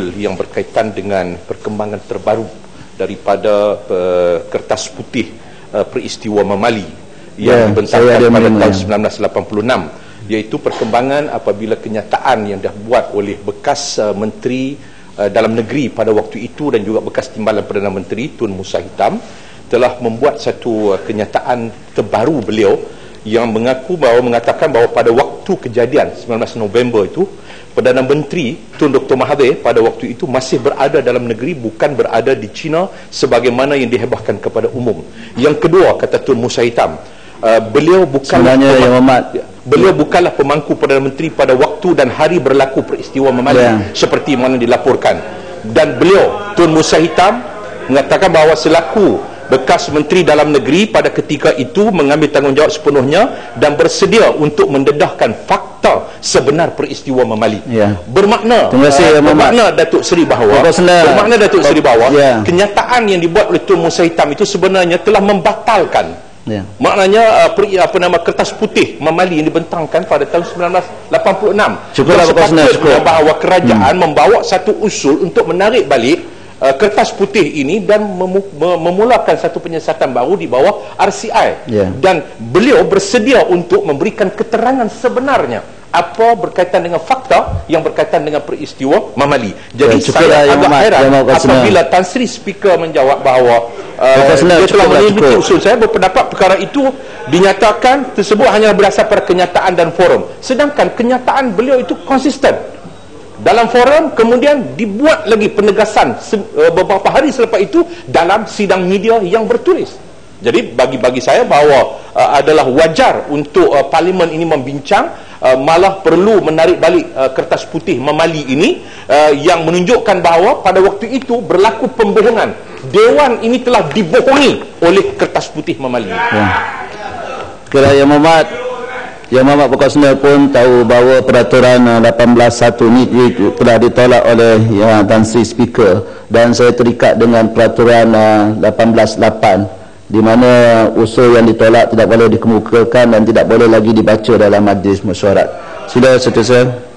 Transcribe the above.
artikel yang berkaitan dengan perkembangan terbaru daripada uh, kertas putih uh, peristiwa Mamali yang ya, dibentangkan pada tahun 1986 iaitu perkembangan apabila kenyataan yang dah buat oleh bekas uh, menteri uh, dalam negeri pada waktu itu dan juga bekas timbalan Perdana Menteri Tun Musa Hitam telah membuat satu uh, kenyataan terbaru beliau yang mengaku bahawa mengatakan bahawa pada waktu kejadian 19 November itu Perdana Menteri Tun Dr. Mahathir pada waktu itu masih berada dalam negeri bukan berada di China sebagaimana yang dihebahkan kepada umum. Yang kedua kata Tun Musa Hitam, uh, beliau bukan sebenarnya yang Muhammad beliau bukanlah pemangku Perdana Menteri pada waktu dan hari berlaku peristiwa Mamali yeah. seperti mana dilaporkan. Dan beliau Tun Musa Hitam mengatakan bahawa selaku bekas menteri dalam negeri pada ketika itu mengambil tanggungjawab sepenuhnya dan bersedia untuk mendedahkan fakta sebenar peristiwa Mamali. Ya. Bermakna Terima kasih, uh, bermakna Datuk Seri bahawa bermakna Datuk Seri bahawa ya. kenyataan yang dibuat oleh Tun Musa Hitam itu sebenarnya telah membatalkan Ya. Maknanya uh, peri, apa nama kertas putih Mamali yang dibentangkan pada tahun 1986. Cukuplah cukup. bahawa kerajaan hmm. membawa satu usul untuk menarik balik uh, kertas putih ini dan memu memulakan satu penyiasatan baru di bawah RCI yeah. dan beliau bersedia untuk memberikan keterangan sebenarnya apa berkaitan dengan fakta yang berkaitan dengan peristiwa Mamali. Jadi ya, saya agak heran apabila Tan Sri Speaker menjawab bahawa uh, dia telah mengikuti usul. Saya berpendapat perkara itu dinyatakan tersebut hanya berdasar pada kenyataan dan forum. Sedangkan kenyataan beliau itu konsisten dalam forum kemudian dibuat lagi penegasan uh, beberapa hari selepas itu dalam sidang media yang bertulis. Jadi bagi-bagi saya bahawa uh, adalah wajar untuk uh, parlimen ini membincang uh, malah perlu menarik balik uh, kertas putih memali ini uh, yang menunjukkan bahawa pada waktu itu berlaku pembohongan dewan ini telah dibohongi oleh kertas putih memali ya. Kira yang Muhammad yang Muhammad Pekosna pun tahu bahawa peraturan 18.1 uh, ni telah ditolak oleh Yang Tan Sri Speaker dan saya terikat dengan peraturan 18.8 uh, di mana usul yang ditolak tidak boleh dikemukakan dan tidak boleh lagi dibaca dalam majlis mesyuarat. Sila seterusnya.